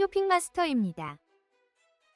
쇼핑마스터입니다.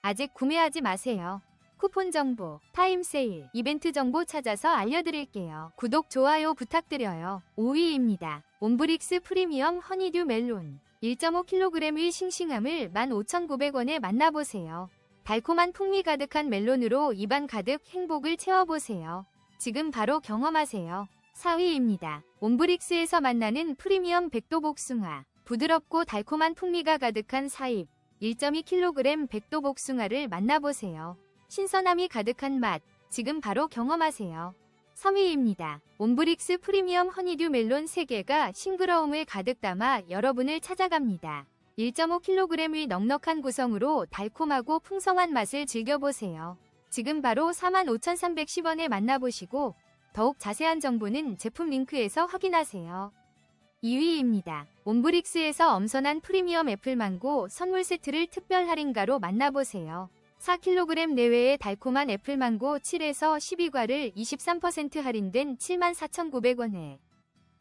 아직 구매하지 마세요. 쿠폰 정보, 타임 세일, 이벤트 정보 찾아서 알려드릴게요. 구독, 좋아요 부탁드려요. 5위입니다. 옴브릭스 프리미엄 허니듀 멜론 1.5kg의 싱싱함을 15,900원에 만나보세요. 달콤한 풍미 가득한 멜론으로 입안 가득 행복을 채워보세요. 지금 바로 경험하세요. 4위입니다. 옴브릭스에서 만나는 프리미엄 백도 복숭아. 부드럽고 달콤한 풍미가 가득한 사입. 1.2kg 백도 복숭아를 만나보세요. 신선함이 가득한 맛. 지금 바로 경험하세요. 3위입니다. 옴브릭스 프리미엄 허니듀 멜론 3개가 싱그러움을 가득 담아 여러분을 찾아갑니다. 1.5kg의 넉넉한 구성으로 달콤하고 풍성한 맛을 즐겨보세요. 지금 바로 45,310원에 만나보시고 더욱 자세한 정보는 제품 링크에서 확인하세요. 2위입니다. 옴브릭스에서 엄선한 프리미엄 애플망고 선물 세트를 특별 할인가로 만나보세요. 4kg 내외의 달콤한 애플망고 7에서 12과를 23% 할인된 74,900원에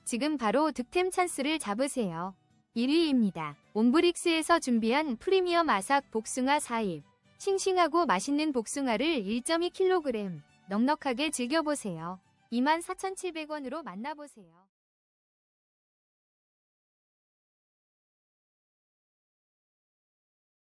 지금 바로 득템 찬스를 잡으세요. 1위입니다. 옴브릭스에서 준비한 프리미엄 아삭 복숭아 4입 싱싱하고 맛있는 복숭아를 1.2kg 넉넉하게 즐겨보세요. 24,700원으로 만나보세요.